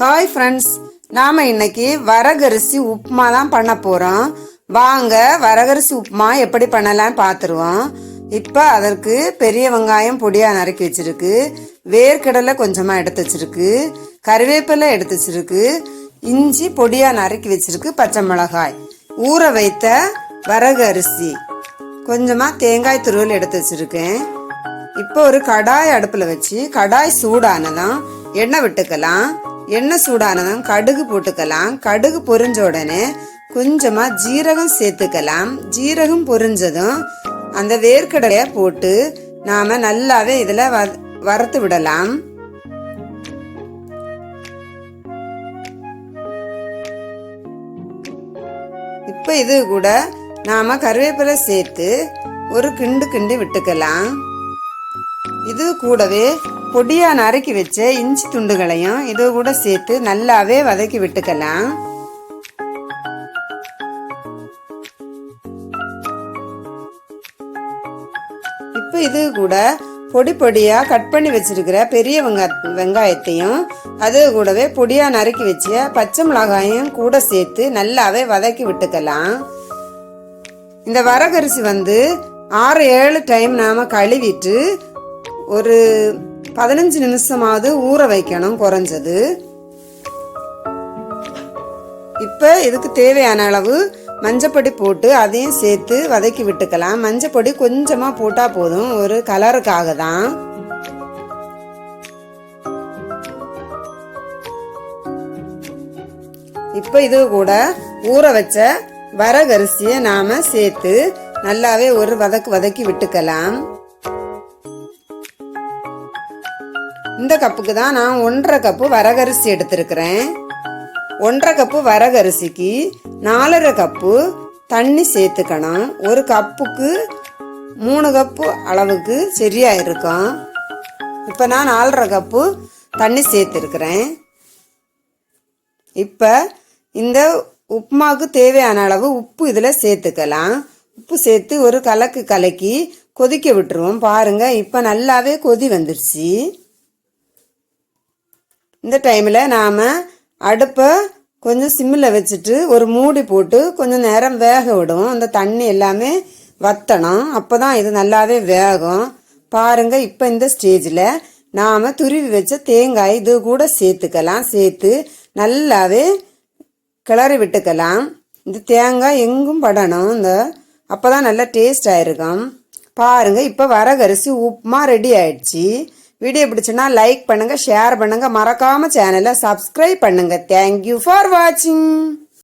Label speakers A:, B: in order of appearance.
A: Hi friends நாம இன்னைக்கு வரகரிசி உப்புமா தான் பண்ண போறோம். வாங்க வரகரிசி உப்புமா எப்படி பண்ணலாம் பார்த்துருவோம் இப்போ அதற்கு பெரிய வெங்காயம் பொடியாக நறுக்கி வச்சிருக்கு. வேர்க்கடலை கொஞ்சமாக எடுத்து வச்சிருக்கு. கருவேப்பிலை எடுத்து வச்சிருக்கு. இஞ்சி பொடியாக நறுக்கி வச்சிருக்கு பச்சை மிளகாய். ஊற வைத்த வரகு அரிசி கொஞ்சமாக தேங்காய் துருவல் எடுத்து வச்சிருக்கேன். இப்போ ஒரு கடாய் அடுப்பில் வச்சு கடாய் சூடானதான் எண்ணெய் விட்டுக்கலாம். எண்ணெய் சூடானதும் கடுகு போட்டுக்கலாம். கடுகு பொரிஞ்ச உடனே கொஞ்சமாக ஜீரகம் சேர்த்துக்கலாம். ஜீரகம் பொரிஞ்சதும் அந்த வேர்க்கடலையை போட்டு நாம் நல்லாவே இதில் வ வறுத்து விடலாம். இப்போ இது கூட நாம கருவேப்பிலை சேர்த்து ஒரு கிண்டு கிண்டு விட்டுக்கலாம். இது கூடவே பொடியா நறுக்கி வச்ச இஞ்சி துண்டுகளையும் இது கூட சேர்த்து நல்லாவே வதக்கி விட்டுக்கலாம். இப்போ இது கூட பொடி பொடியா கட் பண்ணி வச்சிருக்கிற பெரிய வெங்க வெங்காயத்தையும் அது கூடவே பொடியா நறுக்கி வச்ச பச்சை மிளகாயும் கூட சேர்த்து நல்லாவே வதக்கி விட்டுக்கலாம். இந்த வரகரிசி வந்து ஆறு ஏழு டைம் நாம கழுவிட்டு ஒரு பதினஞ்சு நிமிஷமாவது ஊற வைக்கணும் குறைஞ்சது. இப்போ இதுக்கு தேவையான அளவு மஞ்சப்பொடி போட்டு அதையும் சேர்த்து வதக்கி விட்டுக்கலாம். மஞ்சப்பொடி கொஞ்சமாக போட்டால் போதும் ஒரு கலருக்காக தான். இப்போ இது கூட ஊற வச்ச வரகரிசியை நாம சேர்த்து நல்லாவே ஒரு வதக்கு வதக்கி விட்டுக்கலாம். இந்த கப்புக்கு தான் நான் ஒன்றரை கப்பு வரகரிசி எடுத்திருக்கிறேன். ஒன்றரை கப்பு வரகரிசிக்கு நாலரை கப்பு தண்ணி சேர்த்துக்கணும். ஒரு கப்புக்கு மூணு கப்பு அளவுக்கு சரியாக இருக்கும். இப்போ நான் நாலரை கப்பு தண்ணி சேர்த்துருக்குறேன். இப்போ இந்த உப்புமாவுக்கு தேவையான அளவு உப்பு இதில் சேர்த்துக்கலாம். உப்பு சேர்த்து ஒரு கலக்கு கலக்கி கொதிக்க விட்டுருவோம். பாருங்க இப்போ நல்லாவே கொதி வந்துருச்சு. இந்த டைமில் நாம் அடுப்பை கொஞ்சம் சிம்மில் வச்சுட்டு ஒரு மூடி போட்டு கொஞ்சம் நேரம் வேக விடும் அந்த தண்ணி எல்லாமே வத்தணும். அப்போ தான் இது நல்லாவே வேகும். பாருங்க இப்போ இந்த ஸ்டேஜில் நாம் துருவி வச்ச தேங்காய் இது கூட சேர்த்துக்கலாம். சேர்த்து நல்லாவே கிளறி விட்டுக்கலாம். இந்த தேங்காய் எங்கும் படணும். இந்த அப்போ தான் நல்லா டேஸ்ட் ஆயிருக்கும். பாருங்கள் இப்போ வரகரிசி உப்புமா ரெடி ஆயிடுச்சு. வீடியோ பிடிச்சுன்னா லைக் பண்ணுங்க ஷேர் பண்ணுங்க. மறக்காம சேனலை சப்ஸ்கிரைப் பண்ணுங்க. தேங்க்யூ ஃபார் வாட்சிங்